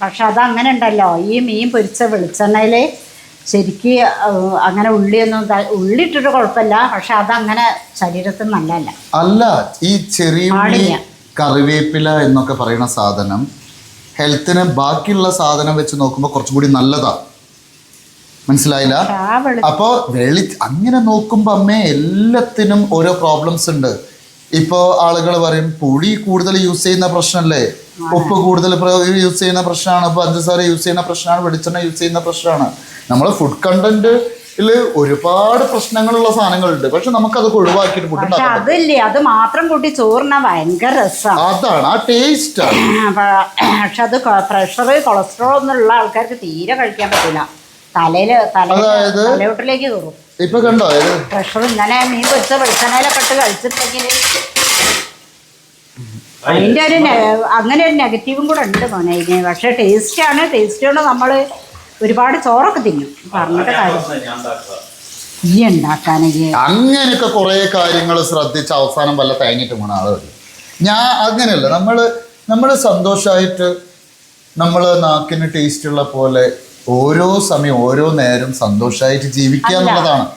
പക്ഷെ അതങ്ങനെ ഉണ്ടല്ലോ ഈ മീൻ പൊരിച്ച വെളിച്ചെണ്ണയിൽ ശരിക്ക് അങ്ങനെ ഉള്ളിയൊന്നും ഉള്ളി ഇട്ടിട്ട് കുഴപ്പമില്ല പക്ഷെ അതങ്ങനെ ശരീരത്തിന് നല്ലതല്ല. അല്ല ഈ ചെറിയ കറിവേപ്പില എന്നൊക്കെ പറയുന്ന സാധനം ഹെൽത്തിന് ബാക്കിയുള്ള സാധനം വെച്ച് നോക്കുമ്പോൾ കുറച്ചും കൂടി നല്ലതാ. മനസ്സിലായില്ല? വെളി അപ്പോ വെളി അങ്ങനെ നോക്കുമ്പോ അമ്മേ എല്ലാത്തിനും ഓരോ പ്രോബ്ലംസ് ഉണ്ട്. ഇപ്പോ ആളുകൾ പറയും പുളി കൂടുതൽ യൂസ് ചെയ്യുന്ന പ്രശ്നമല്ലേ? ഉപ്പ് കൂടുതൽ യൂസ് ചെയ്യുന്ന പ്രശ്നമാണ്. പഞ്ചസാര യൂസ് ചെയ്യുന്ന പ്രശ്നമാണ്. വെളിച്ചെണ്ണ യൂസ് ചെയ്യുന്ന പ്രശ്നമാണ്. നമ്മൾ ഫുഡ് കണ്ടന്റ് ഒരുപാട് പ്രശ്നങ്ങളുള്ള സാധനങ്ങളുണ്ട്. പക്ഷെ നമുക്കതൊക്കെ ഒഴിവാക്കിയിട്ട് ഫുഡ് അതില്ലേ? അത് മാത്രം കൂട്ടി ചോറിനാ ഭയങ്കര രസമാണ് അതാണ്. ആ ടേസ്റ്റ് പക്ഷെ അത് പ്രഷർ കൊളസ്ട്രോൾ ഒന്നുള്ള ആൾക്കാർക്ക് തീരെ കഴിക്കാൻ പറ്റില്ല തലയിൽ തല അതായത്? തലയോട്ടിലേക്ക് കയറും. ഇപ്പൊ കണ്ടോ ഇത്? പ്രഷർ ഇങ്ങനെ മീൻ പൊരിച്ച വെളിച്ചെണ്ണയിലെ പെട്ട് കഴിച്ചിട്ടുണ്ടെങ്കിൽ അതിന്റെ ഒരു അങ്ങനെ ഒരു നെഗറ്റീവും കൂടെ ഉണ്ട് മോനെ ഇതിന്. ടേസ്റ്റ് ടേസ്റ്റാണ് ടേസ്റ്റ് കൊണ്ട് നമ്മൾ ഒരുപാട് ചോറൊക്കെ തിന്നും. പറഞ്ഞിട്ട് കാര്യം. ഈ ഉണ്ടാക്കാനെങ്കിൽ അങ്ങനെയൊക്കെ കുറേ കാര്യങ്ങൾ ശ്രദ്ധിച്ച് അവസാനം വല്ല തേങ്ങിട്ട് പോണ ആൾ ഞാൻ അങ്ങനെയല്ല. നമ്മൾ നമ്മൾ സന്തോഷമായിട്ട് നമ്മൾ നാക്കിന് ടേസ്റ്റ് ഉള്ള പോലെ ഓരോ സമയം ഓരോ നേരം സന്തോഷമായിട്ട് ജീവിക്കുക എന്നുള്ളതാണ്.